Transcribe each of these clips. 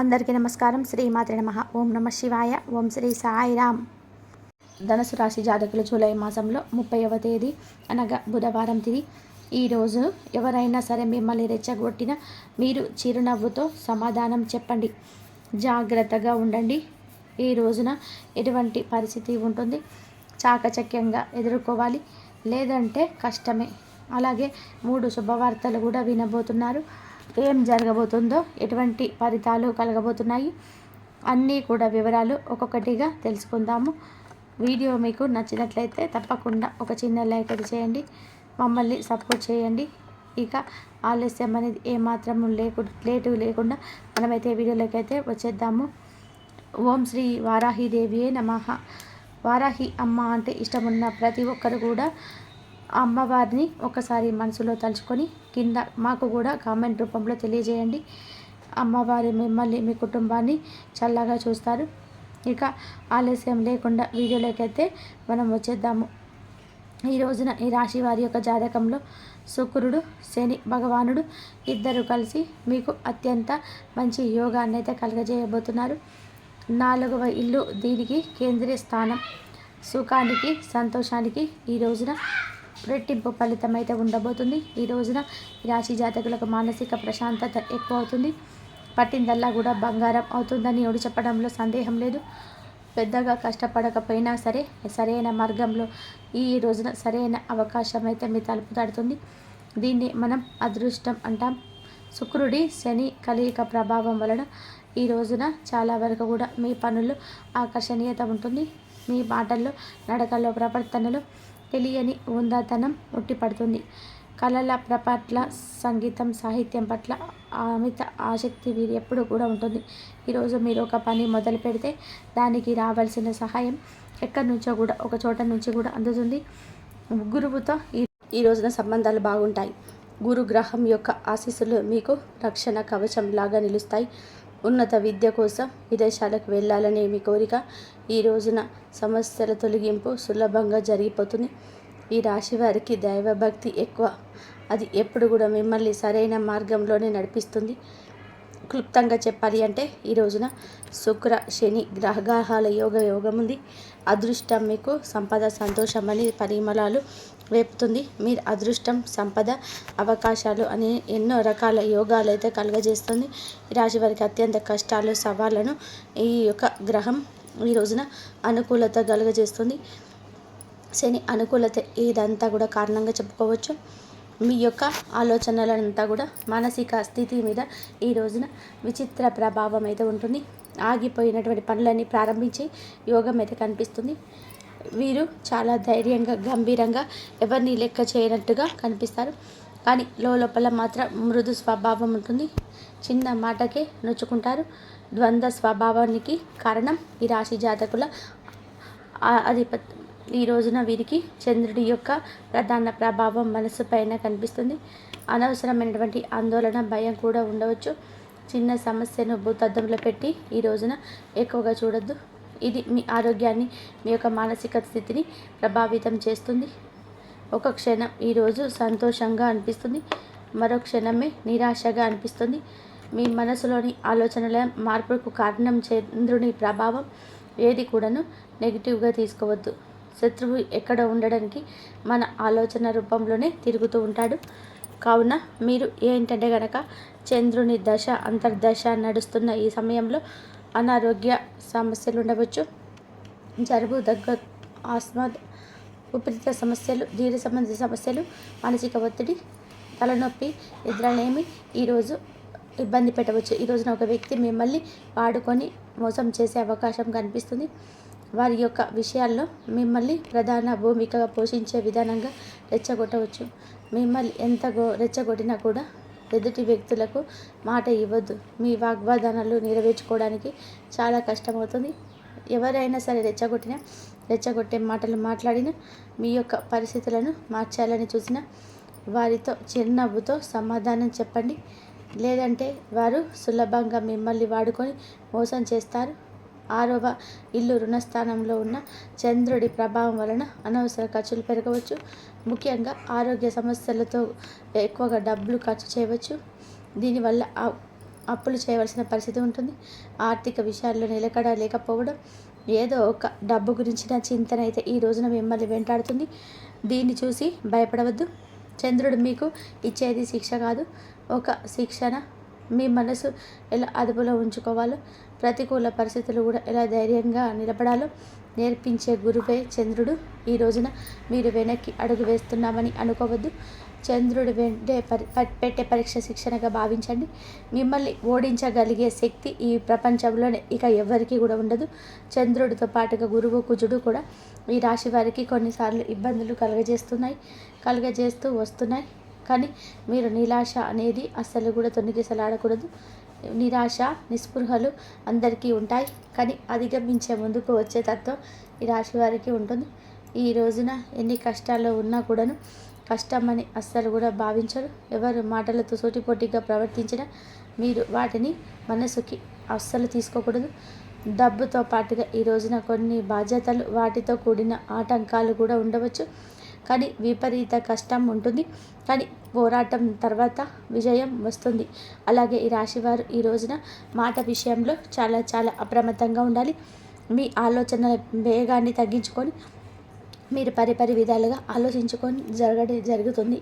అందరికీ నమస్కారం. శ్రీ మాత్రి నమ. ఓం నమ శివాయ. ఓం శ్రీ సాయిరామ్ ధనుసు రాశి జాతకులు జూలై మాసంలో ముప్పైవ తేదీ అనగా బుధవారం తిది. ఈరోజు ఎవరైనా సరే మిమ్మల్ని రెచ్చగొట్టిన మీరు చిరునవ్వుతో సమాధానం చెప్పండి. జాగ్రత్తగా ఉండండి. ఈ రోజున ఎటువంటి పరిస్థితి ఉంటుంది? చాకచక్యంగా ఎదుర్కోవాలి. లేదంటే కష్టమే. అలాగే మూడు శుభవార్తలు కూడా వినబోతున్నారు. ఏం జరగబోతుందో ఎటువంటి ఫలితాలు కలగబోతున్నాయి అన్నీ కూడా వివరాలు ఒక్కొక్కటిగా తెలుసుకుందాము. వీడియో మీకు నచ్చినట్లయితే తప్పకుండా ఒక చిన్న లైక్ అది చేయండి. మమ్మల్ని సపోర్ట్ చేయండి. ఇక ఆలస్యం అనేది ఏమాత్రం లేకు లేటు లేకుండా మనమైతే వీడియోలోకి అయితే వచ్చేద్దాము. ఓం శ్రీ వారాహిదేవియే నమ. వారాహి అమ్మ అంటే ఇష్టమున్న ప్రతి ఒక్కరు కూడా అమ్మవారిని ఒకసారి మనసులో తలుచుకొని కింద మాకు కూడా కామెంట్ రూపంలో తెలియజేయండి. అమ్మవారి మిమ్మల్ని మీ కుటుంబాన్ని చల్లగా చూస్తారు. ఇక ఆలస్యం లేకుండా వీడియోలోకైతే మనం వచ్చేద్దాము. ఈ రోజున ఈ రాశి వారి యొక్క జాతకంలో శుక్రుడు శని భగవానుడు ఇద్దరు కలిసి మీకు అత్యంత మంచి యోగాన్ని అయితే కలగజేయబోతున్నారు. నాలుగవ ఇల్లు దీనికి కేంద్రీయ స్థానం. సుఖానికి సంతోషానికి ఈ రోజున రెట్టింపు ఫలితం అయితే ఉండబోతుంది. ఈ రోజున రాశి జాతకులకు మానసిక ప్రశాంతత ఎక్కువ అవుతుంది పట్టిందల్లా కూడా బంగారం అవుతుందని ఎవడు చెప్పడంలో సందేహం లేదు. పెద్దగా కష్టపడకపోయినా సరే సరైన మార్గంలో ఈ రోజున సరైన అవకాశం అయితే మీ తలుపు తడుతుంది. దీన్ని మనం అదృష్టం అంటాం. శుక్రుడి శని కలియిక ప్రభావం వలన ఈ రోజున చాలా వరకు కూడా మీ పనులు ఆకర్షణీయత ఉంటుంది. మీ మాటల్లో నడకల్లో ప్రవర్తనలో తెలియని ఉందాతనం ఉట్టిపడుతుంది కళల ప్రపట్ల సంగీతం సాహిత్యం పట్ల అమిత ఆసక్తి వీరి ఎప్పుడు కూడా ఉంటుంది. ఈరోజు మీరు ఒక పని మొదలు పెడితే దానికి రావాల్సిన సహాయం ఎక్కడి నుంచో కూడా ఒక చోట నుంచి కూడా అందుతుంది. గురువుతో ఈ ఈ రోజున సంబంధాలు బాగుంటాయి. గురు గ్రహం యొక్క ఆశీస్సులు మీకు రక్షణ కవచం లాగా నిలుస్తాయి. ఉన్నత విద్య కోసం విదేశాలకు వెళ్ళాలనే మీ కోరిక ఈ రోజున సమస్యల తొలగింపు సులభంగా జరిగిపోతుంది. ఈ రాశి వారికి దైవభక్తి ఎక్కువ. అది ఎప్పుడు కూడా మిమ్మల్ని సరైన మార్గంలోనే నడిపిస్తుంది. క్లుప్తంగా చెప్పాలి అంటే ఈ రోజున శుక్ర శని గ్రహగ్రహాల యోగ యోగం ఉంది అదృష్టం మీకు సంపద సంతోషం అని పరిమళాలు వేపుతుంది. మీరు అదృష్టం సంపద అవకాశాలు అని ఎన్నో రకాల యోగాలు అయితే కలుగజేస్తుంది. ఈ రాశి వారికి అత్యంత కష్టాలు సవాళ్ళను ఈ యొక్క గ్రహం ఈ రోజున అనుకూలత కలుగజేస్తుంది. శని అనుకూలత ఇదంతా కూడా కారణంగా చెప్పుకోవచ్చు. మీ యొక్క ఆలోచనలంతా కూడా మానసిక స్థితి మీద ఈ రోజున విచిత్ర ప్రభావం అయితే ఉంటుంది. ఆగిపోయినటువంటి పనులన్నీ ప్రారంభించి యోగం అయితే కనిపిస్తుంది. వీరు చాలా ధైర్యంగా గంభీరంగా ఎవరిని లెక్క చేయనట్టుగా కనిపిస్తారు. కానీ లోపల మాత్రం మృదు స్వభావం ఉంటుంది. చిన్న మాటకే నొచ్చుకుంటారు. ద్వంద్వ స్వభావానికి కారణం ఈ రాశి జాతకుల అధిపత్. ఈ రోజున వీరికి చంద్రుడి యొక్క ప్రధాన ప్రభావం మనసు పైన కనిపిస్తుంది. అనవసరమైనటువంటి ఆందోళన భయం కూడా ఉండవచ్చు. చిన్న సమస్యను భూతద్దంలో పెట్టి ఈ రోజున ఎక్కువగా చూడొద్దు. ఇది మీ ఆరోగ్యాన్ని మీ యొక్క మానసిక స్థితిని ప్రభావితం చేస్తుంది. ఒక క్షణం ఈరోజు సంతోషంగా అనిపిస్తుంది మరో క్షణమే నిరాశగా అనిపిస్తుంది. మీ మనసులోని ఆలోచనల మార్పుకు కారణం చంద్రుని ప్రభావం ఏది కూడాను నెగిటివ్గా తీసుకోవద్దు. శత్రువు ఎక్కడ ఉండడానికి మన ఆలోచన రూపంలోనే తిరుగుతూ ఉంటాడు. కావున మీరు ఏంటంటే గనక చంద్రుని దశ అంతర్దశ నడుస్తున్న ఈ సమయంలో అనారోగ్య సమస్యలు ఉండవచ్చు. జరుబు దగ్గ ఆస్మా ఉపరిత సమస్యలు జీర్ణ సంబంధిత సమస్యలు మానసిక ఒత్తిడి తలనొప్పి నిద్రలేమి ఈరోజు ఇబ్బంది పెట్టవచ్చు. ఈ రోజున ఒక వ్యక్తి మిమ్మల్ని వాడుకొని మోసం చేసే అవకాశం కనిపిస్తుంది. వారి యొక్క విషయాల్లో మిమ్మల్ని ప్రధాన భూమికగా పోషించే విధానంగా రెచ్చగొట్టవచ్చు. మిమ్మల్ని ఎంత గో రెచ్చగొట్టినా కూడా ఎదుటి వ్యక్తులకు మాట ఇవ్వద్దు. మీ వాగ్వాదనాలు నెరవేర్చుకోవడానికి చాలా కష్టమవుతుంది. ఎవరైనా సరే రెచ్చగొట్టినా రెచ్చగొట్టే మాటలు మాట్లాడిన మీ యొక్క పరిస్థితులను మార్చాలని చూసిన వారితో చిరునవ్వుతో సమాధానం చెప్పండి. లేదంటే వారు సులభంగా మిమ్మల్ని వాడుకొని మోసం చేస్తారు. ఆరవ ఇల్లు రుణస్థానంలో ఉన్న చంద్రుడి ప్రభావం వలన అనవసర ఖర్చులు పెరగవచ్చు. ముఖ్యంగా ఆరోగ్య సమస్యలతో ఎక్కువగా డబ్బులు ఖర్చు చేయవచ్చు. దీనివల్ల అప్పులు చేయవలసిన పరిస్థితి ఉంటుంది. ఆర్థిక విషయాల్లో నిలకడ లేకపోవడం ఏదో ఒక డబ్బు గురించిన చింతన అయితే ఈ రోజున మిమ్మల్ని వెంటాడుతుంది. దీన్ని చూసి భయపడవద్దు. చంద్రుడు మీకు ఇచ్చేది శిక్ష కాదు. ఒక శిక్షణ మీ మనసు ఎలా అదుపులో ఉంచుకోవాలో ప్రతికూల పరిస్థితులు కూడా ఎలా ధైర్యంగా నిలబడాలో నేర్పించే గురువే చంద్రుడు. ఈ రోజున మీరు వెనక్కి అడుగు వేస్తున్నామని అనుకోవద్దు. చంద్రుడు వెంటే పరి పెట్టే పరీక్ష శిక్షణగా భావించండి. మిమ్మల్ని ఓడించగలిగే శక్తి ఈ ప్రపంచంలోనే ఇక ఎవరికీ కూడా ఉండదు. చంద్రుడితో పాటుగా గురువు కుజుడు కూడా ఈ రాశి వారికి కొన్నిసార్లు ఇబ్బందులు కలుగజేస్తున్నాయి కలుగజేస్తూ వస్తున్నాయి. కానీ మీరు నిరాశ అనేది అస్సలు కూడా తొనిగిసలాడకూడదు. నిరాశ నిస్పృహలు అందరికీ ఉంటాయి. కానీ అధిగమించే ముందుకు వచ్చే తత్వం ఈ రాశి వారికి ఉంటుంది. ఈ రోజున ఎన్ని కష్టాల్లో ఉన్నా కూడాను కష్టమని అస్సలు కూడా భావించరు. ఎవరు మాటలతో సోటిపోటీగా ప్రవర్తించినా మీరు వాటిని మనసుకి అస్సలు తీసుకోకూడదు. డబ్బుతో పాటుగా ఈ రోజున కొన్ని బాధ్యతలు వాటితో కూడిన ఆటంకాలు కూడా ఉండవచ్చు. కానీ విపరీత కష్టం ఉంటుంది. కానీ పోరాటం తర్వాత విజయం వస్తుంది. అలాగే ఈ రాశివారు ఈ రోజున మాట విషయంలో చాలా చాలా అప్రమత్తంగా ఉండాలి. మీ ఆలోచనల వేగాన్ని తగ్గించుకొని మీరు పరిపరి విధాలుగా ఆలోచించుకొని జరగడం జరుగుతుంది.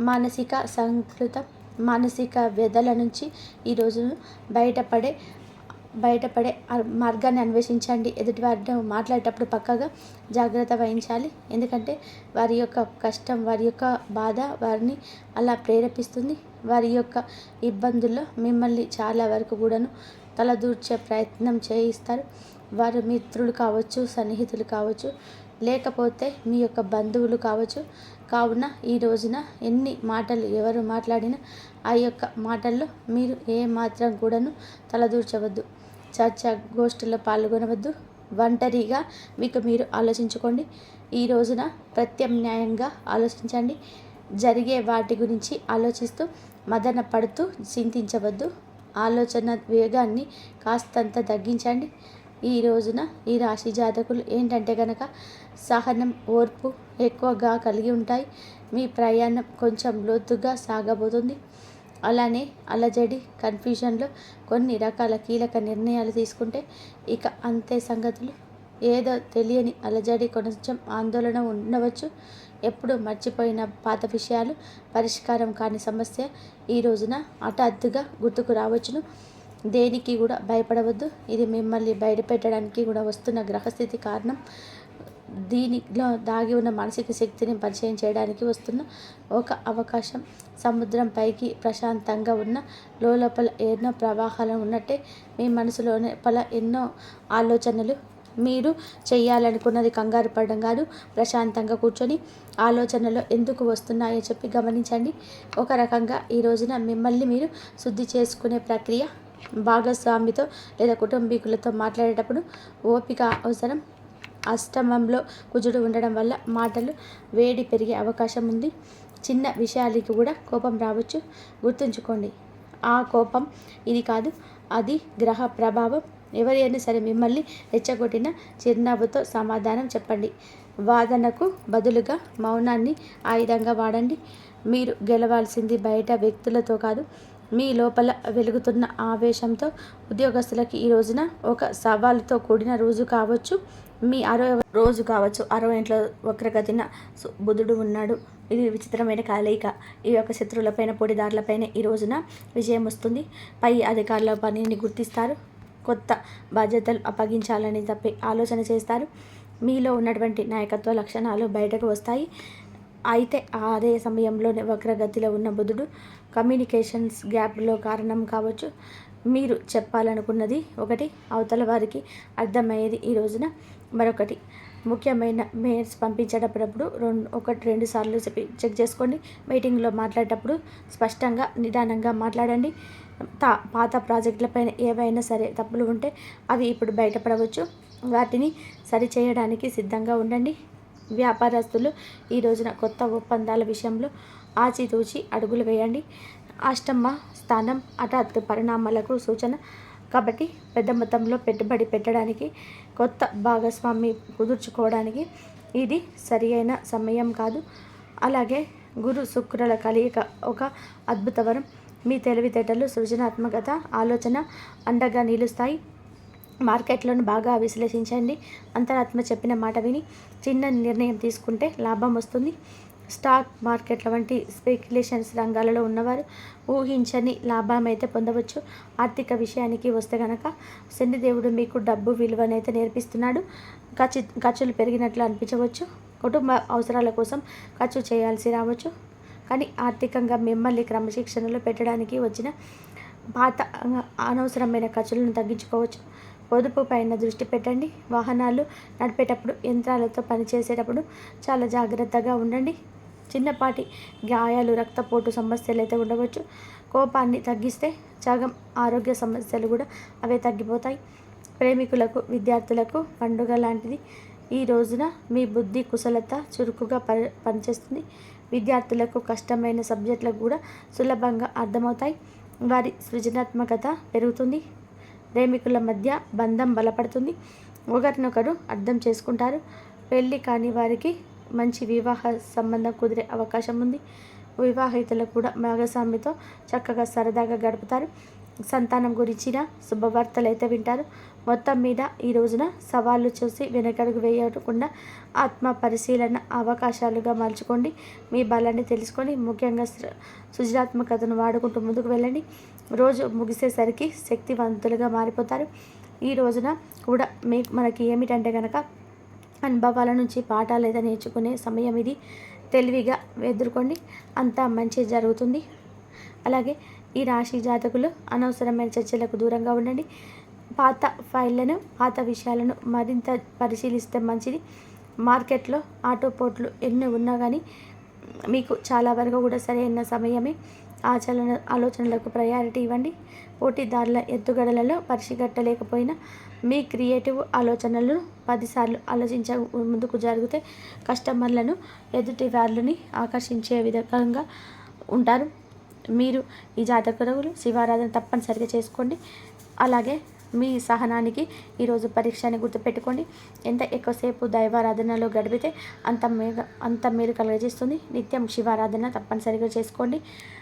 మానసిక సంకృతం మానసిక వ్యధల నుంచి ఈరోజు బయటపడే బయటపడే మార్గాన్ని అన్వేషించండి. ఎదుటివారితో మాట్లాడేటప్పుడు పక్కగా జాగ్రత్త వహించాలి. ఎందుకంటే వారి యొక్క కష్టం వారి యొక్క బాధ వారిని అలా ప్రేరేపిస్తుంది. వారి యొక్క ఇబ్బందుల్లో మిమ్మల్ని చాలా వరకు కూడాను తలదూర్చే ప్రయత్నం చేయిస్తారు. వారు మిత్రులు కావచ్చు సన్నిహితులు కావచ్చు లేకపోతే మీ యొక్క బంధువులు కావచ్చు. కావున ఈ రోజున ఎన్ని మాటలు ఎవరు మాట్లాడినా ఆ యొక్క మాటల్లో మీరు ఏ మాత్రం కూడాను తలదూర్చవద్దు. చర్చ గోష్ఠుల్లో పాల్గొనవద్దు. ఒంటరిగా మీకు మీరు ఆలోచించుకోండి. ఈ రోజున ప్రత్యామ్నాయంగా ఆలోచించండి. జరిగే వాటి గురించి ఆలోచిస్తూ మదన పడుతూ చింతించవద్దు. ఆలోచన వేగాన్ని కాస్తంత తగ్గించండి. ఈ రోజున ఈ రాశి జాతకులు ఏంటంటే కనుక సహనం ఓర్పు ఎక్కువగా కలిగి ఉంటాయి. మీ ప్రయాణం కొంచెం లోతుగా సాగబోతుంది. అలానే అలజడి కన్ఫ్యూజన్లో కొన్ని రకాల కీలక నిర్ణయాలు తీసుకుంటే ఇక అంతే సంగతులు. ఏదో తెలియని అలజడి కొంచెం ఆందోళన ఉండవచ్చు. ఎప్పుడు మర్చిపోయిన పాత విషయాలు పరిష్కారం కాని సమస్య ఈ రోజున హఠాత్తుగా గుర్తుకు రావచ్చును. దేనికి కూడా భయపడవద్దు. ఇది మిమ్మల్ని బయటపెట్టడానికి కూడా వస్తున్న గ్రహస్థితి కారణం. దీనిలో దాగి ఉన్న మానసిక శక్తిని పరిచయం చేయడానికి వస్తున్న ఒక అవకాశం. సముద్రం పైకి ప్రశాంతంగా ఉన్న లోపల ఎన్నో ప్రవాహాలు ఉన్నట్టే మీ మనసులోనే పల ఎన్నో ఆలోచనలు. మీరు చేయాలనుకున్నది కంగారు పడడం కాదు ప్రశాంతంగా కూర్చొని ఆలోచనలు ఎందుకు వస్తున్నాయో చెప్పి గమనించండి. ఒక రకంగా ఈ రోజున మిమ్మల్ని మీరు శుద్ధి చేసుకునే ప్రక్రియ భాగస్వామితో లేదా కుటుంబీకులతో మాట్లాడేటప్పుడు ఓపిక అవసరం. అష్టమంలో కుజుడు ఉండడం వల్ల మాటలు వేడి పెరిగే అవకాశం ఉంది. చిన్న విషయాలకి కూడా కోపం రావచ్చు. గుర్తుంచుకోండి ఆ కోపం ఇది కాదు అది గ్రహ ప్రభావం. ఎవరైనా సరే మిమ్మల్ని రెచ్చగొట్టిన చిరునవ్వుతో సమాధానం చెప్పండి. వాదనకు బదులుగా మౌనాన్ని ఆయుధంగా వాడండి. మీరు గెలవాల్సింది బయట వ్యక్తులతో కాదు మీ లోపల వెలుగుతున్న ఆవేశంతో ఉద్యోగస్తులకి ఈ రోజున ఒక సవాలుతో కూడిన రోజు కావచ్చు. మీ అరవై రోజు కావచ్చు అరవై ఇంట్లో వక్రగతిన బుధుడు ఉన్నాడు. ఇది విచిత్రమైన కలయిక. ఈ యొక్క శత్రువులపైన పొడిదారులపైన ఈ రోజున విజయం వస్తుంది. పై అధికారుల పనిని గుర్తిస్తారు. కొత్త బాధ్యతలు అప్పగించాలని తప్పి ఆలోచన చేస్తారు. మీలో ఉన్నటువంటి నాయకత్వ లక్షణాలు బయటకు వస్తాయి. అయితే అదే సమయంలోనే వక్రగతిలో ఉన్న బుధుడు కమ్యూనికేషన్స్ గ్యాప్లో కారణం కావచ్చు. మీరు చెప్పాలనుకున్నది ఒకటి అవతల వారికి అర్థమయ్యేది ఈ రోజున. మరొకటి. ముఖ్యమైన మెయిల్స్ పంపించేటప్పుడు రెండు ఒకటి రెండు సార్లు చెక్ చేసుకోండి. మీటింగ్లో మాట్లాడేటప్పుడు స్పష్టంగా నిదానంగా మాట్లాడండి. తా పాత ప్రాజెక్టులపైన ఏవైనా సరే తప్పులు ఉంటే అవి ఇప్పుడు బయటపడవచ్చు. వాటిని సరిచేయడానికి సిద్ధంగా ఉండండి. వ్యాపారస్తులు ఈ రోజున కొత్త ఒప్పందాల విషయంలో ఆచితూచి అడుగులు వేయండి. అష్టమ స్థానం హఠాత్ పరిణామాలకు సూచన. కాబట్టి పెద్ద మొత్తంలో పెట్టుబడి పెట్టడానికి కొత్త భాగస్వామి కుదుర్చుకోవడానికి ఇది సరి అయిన సమయం కాదు. అలాగే గురు శుక్రుల కలయిక ఒక అద్భుతవరం. మీ తెలివితేటలు సృజనాత్మకత ఆలోచన అండగా నిలుస్తాయి. మార్కెట్లను బాగా విశ్లేషించండి. అంతరాత్మ చెప్పిన మాట విని చిన్న నిర్ణయం తీసుకుంటే లాభం వస్తుంది. స్టాక్ మార్కెట్ల వంటి స్పెక్యులేషన్స్ రంగాలలో ఉన్నవారు ఊహించని లాభమైతే పొందవచ్చు. ఆర్థిక విషయానికి వస్తే కనుక శనిదేవుడు మీకు డబ్బు విలువనైతే నేర్పిస్తున్నాడు. ఖర్చు ఖర్చులు పెరిగినట్లు అనిపించవచ్చు. కుటుంబ అవసరాల కోసం ఖర్చు చేయాల్సి రావచ్చు. కానీ ఆర్థికంగా మిమ్మల్ని క్రమశిక్షణలో పెట్టడానికి వచ్చిన పాత అనవసరమైన ఖర్చులను తగ్గించుకోవచ్చు. పొదుపు పైన దృష్టి పెట్టండి. వాహనాలు నడిపేటప్పుడు యంత్రాలతో పనిచేసేటప్పుడు చాలా జాగ్రత్తగా ఉండండి. చిన్నపాటి గాయాలు రక్తపోటు సమస్యలు అయితే ఉండవచ్చు. కోపాన్ని తగ్గిస్తే సగం ఆరోగ్య సమస్యలు కూడా అవే తగ్గిపోతాయి. ప్రేమికులకు విద్యార్థులకు పండుగ లాంటిది. ఈ రోజున మీ బుద్ధి కుశలత చురుకుగా పని పనిచేస్తుంది. విద్యార్థులకు కష్టమైన సబ్జెక్టులకు కూడా సులభంగా అర్థమవుతాయి. వారి సృజనాత్మకత పెరుగుతుంది. ప్రేమికుల మధ్య బంధం బలపడుతుంది. ఒకరినొకరు అర్థం చేసుకుంటారు. పెళ్ళి కాని వారికి మంచి వివాహ సంబంధం కుదిరే అవకాశం ఉంది. వివాహితులు కూడా భాగస్వామితో చక్కగా సరదాగా గడుపుతారు. సంతానం గురించిన శుభవార్తలు అయితే వింటారు. మొత్తం మీద ఈ రోజున సవాళ్ళు చూసి వెనకడుగు వేయకుండా ఆత్మ పరిశీలన అవకాశాలుగా మలుచుకోండి మీ బలాన్ని తెలుసుకొని ముఖ్యంగా సృజనాత్మకతను వాడుకుంటూ ముందుకు వెళ్ళండి. రోజు ముగిసేసరికి శక్తివంతులుగా మారిపోతారు. ఈ రోజున కూడా మీ మనకి ఏమిటంటే కనుక అనుభవాల నుంచి పాఠాలు లేదా నేర్చుకునే సమయం ఇది. తెలివిగా ఎదుర్కోండి. అంతా మంచి జరుగుతుంది. అలాగే ఈ రాశి జాతకులు అనవసరమైన చర్చలకు దూరంగా ఉండండి. పాత ఫైళ్ళను పాత విషయాలను మరింత పరిశీలిస్తే మంచిది. మార్కెట్లో ఆటోపోట్లు ఎన్ని ఉన్నా కానీ మీకు చాలా వరకు కూడా సరైన సమయమే. ఆచరణ ఆలోచనలకు ప్రయారిటీ ఇవ్వండి. పోటీదారుల ఎత్తుగడలలో పరిచిగట్టలేకపోయినా మీ క్రియేటివ్ ఆలోచనలను పదిసార్లు ఆలోచించ ముందుకు జరిగితే కస్టమర్లను ఎదుటి వాళ్ళని ఆకర్షించే విధంగా ఉంటారు. మీరు ఈ జాతకులు శివారాధన తప్పనిసరిగా చేసుకోండి. అలాగే మీ సహనానికి ఈరోజు పరీక్షని గుర్తుపెట్టుకోండి. ఎంత ఎక్కువసేపు దైవారాధనలో గడిపితే అంత మేలు అంత మేలు కలుగజేస్తుంది. నిత్యం శివారాధన తప్పనిసరిగా చేసుకోండి.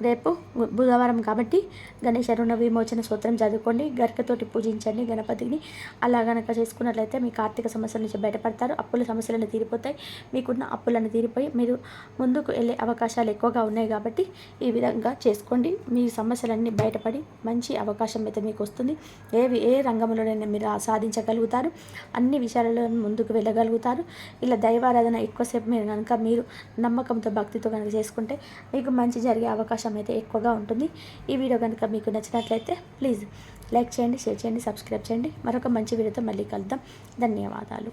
రేపు బుధవారం కాబట్టి గణేష రుణ విమోచన సూత్రం చదువుకోండి గరికతోటి పూజించండి గణపతిని అలా గనక చేసుకున్నట్లయితే మీకు ఆర్థిక సమస్యల నుంచి బయటపడతారు అప్పుల సమస్యలను తీరిపోతాయి మీకున్న అప్పులను తీరిపోయి మీరు ముందుకు వెళ్ళే అవకాశాలు ఎక్కువగా ఉన్నాయి కాబట్టి ఈ విధంగా చేసుకోండి. మీ సమస్యలన్నీ బయటపడి మంచి అవకాశం అయితే మీకు వస్తుంది. ఏ ఏ రంగంలోనైనా మీరు సాధించగలుగుతారు అన్ని విషయాలలో ముందుకు వెళ్ళగలుగుతారు. ఇలా దైవారాధన ఎక్కువసేపు మీరు కనుక మీరు నమ్మకంతో భక్తితో కనుక చేసుకుంటే మీకు మంచి జరిగే అవకాశం అవకాశం అయితే ఎక్కువగా ఉంటుంది. ఈ వీడియో కనుక మీకు నచ్చినట్లయితే ప్లీజ్ లైక్ చేయండి షేర్ చేయండి సబ్స్క్రైబ్ చేయండి. మరొక మంచి వీడియోతో మళ్ళీ కలుద్దాం. ధన్యవాదాలు.